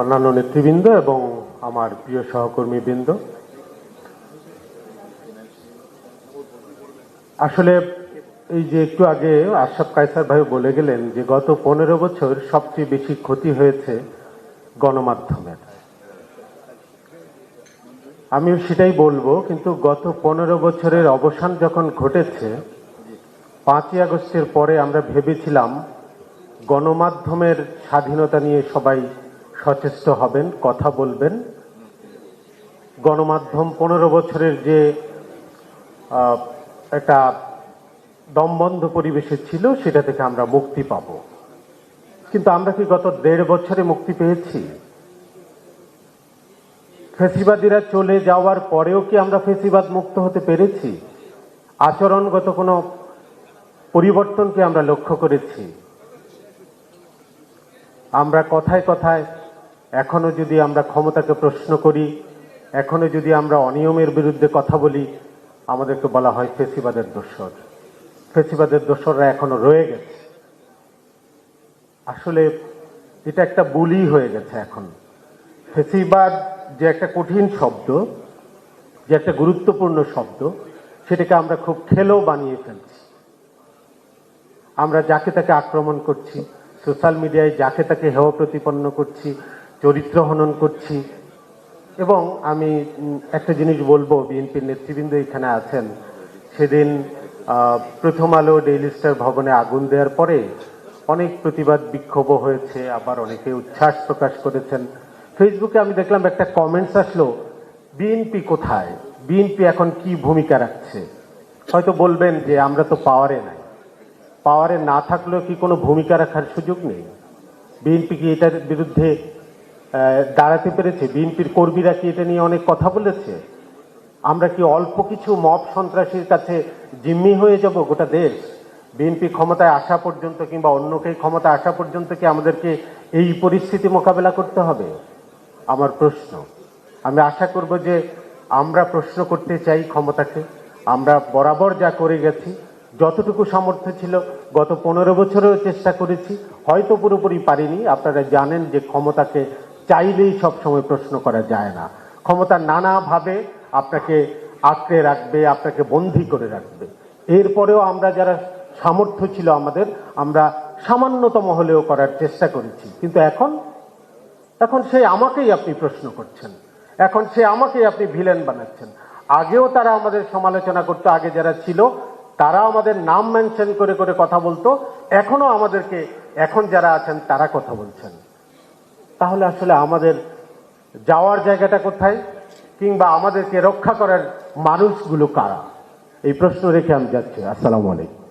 অন্যান্য নেতৃবৃন্দ এবং আমার প্রিয় সহকর্মীবৃন্দ। আসলে এই যে একটু আগে আশরাফ কায়সার ভাই বলে গেলেন যে গত পনেরো বছর সবচেয়ে বেশি ক্ষতি হয়েছে গণমাধ্যমের। আমিও সেটাই বলব, কিন্তু গত পনেরো বছরের অবসান যখন ঘটেছে, পাঁচই আগস্টের পরে আমরা ভেবেছিলাম গণমাধ্যমের স্বাধীনতা নিয়ে সবাই সচেষ্ট হবেন, কথা বলবেন। গণমাধ্যম পনেরো বছরের যে একটা দমবন্ধ পরিবেশে ছিল, সেটা থেকে আমরা মুক্তি পাব। কিন্তু আমরা কি গত দেড় বছরে মুক্তি পেয়েছি? ফেসিবাদীরা চলে যাওয়ার পরেও কি আমরা ফেসিবাদ মুক্ত হতে পেরেছি? আচরণগত কোনো পরিবর্তন কি আমরা লক্ষ্য করেছি? আমরা কথায় কথায় এখনও যদি আমরা ক্ষমতাকে প্রশ্ন করি, এখনও যদি আমরা অনিয়মের বিরুদ্ধে কথা বলি, আমাদেরকে বলা হয় ফেসিবাদের দোষর ফেসিবাদের দোষররা এখনও রয়ে গেছে। আসলে এটা একটা বুলি হয়ে গেছে এখন। ফেসিবাদ যে একটা কঠিন শব্দ, যে একটা গুরুত্বপূর্ণ শব্দ, সেটাকে আমরা খুব খেলেও বানিয়ে ফেলছি। আমরা যাকে তাকে আক্রমণ করছি, সোশ্যাল মিডিয়ায় যাকে তাকে হেয় প্রতিপন্ন করছি চরিত্র হনন করছি। এবং আমি একটা জিনিস বলব, বিএনপির নেতৃবৃন্দ এখানে আছেন। সেদিন প্রথম আলো ডেইলি স্টার ভবনে আগুন দেওয়ার পরে অনেক প্রতিবাদ বিক্ষোভ হয়েছে, আবার অনেকে উচ্ছ্বাস প্রকাশ করেছেন। ফেসবুকে আমি দেখলাম একটা কমেন্টস আসলো, বিএনপি কোথায়? বিএনপি এখন কি ভূমিকা রাখছে? হয়তো বলবেন যে, আমরা তো পাওয়ারে নাই। পাওয়ারে না থাকলেও কি কোনো ভূমিকা রাখার সুযোগ নেই? বিএনপি কি এটার বিরুদ্ধে দাঁড়াতে পেরেছে। বিএনপির কর্মীরা কি এটা নিয়ে অনেক কথা বলেছে? আমরা কি অল্প কিছু মব সন্ত্রাসীর কাছে জিম্মি হয়ে যাব গোটা দেশ? বিএনপি ক্ষমতায় আসা পর্যন্ত কিংবা অন্য কেউ ক্ষমতায় আসা পর্যন্ত কি আমাদেরকে এই পরিস্থিতি মোকাবেলা করতে হবে? আমার প্রশ্ন। আমি আশা করব যে আমরা প্রশ্ন করতে চাই ক্ষমতাকে। আমরা বরাবর যা করে গেছি, যতটুকু সামর্থ্য ছিল, গত পনেরো বছরেও চেষ্টা করেছি। হয়তো পুরোপুরি পারিনি। আপনারা জানেন যে ক্ষমতাকে চাইলেই সব সময় প্রশ্ন করা যায় না। ক্ষমতা নানাভাবে আপনাকে আঁকড়ে রাখবে, আপনাকে বন্দি করে রাখবে। এরপরেও আমরা যারা সামর্থ্য ছিল আমাদের, আমরা সামান্যতম হলেও করার চেষ্টা করেছি। কিন্তু এখন এখন সে আমাকেই আপনি প্রশ্ন করছেন। এখন সে আমাকেই আপনি ভিলেন বানাচ্ছেন। আগেও তারা আমাদের সমালোচনা করতো, আগে যারা ছিল, তারা আমাদের নাম মেনশন করে করে কথা বলতো। এখনও আমাদেরকে, এখন যারা আছেন, তারা কথা বলছেন। তাহলে আসলে আমাদের যাওয়ার জায়গাটা কোথায়? কিংবা আমাদেরকে রক্ষা করার মানুষগুলো কারা? এই প্রশ্ন রেখে আমি যাচ্ছি। আসসালামু আলাইকুম।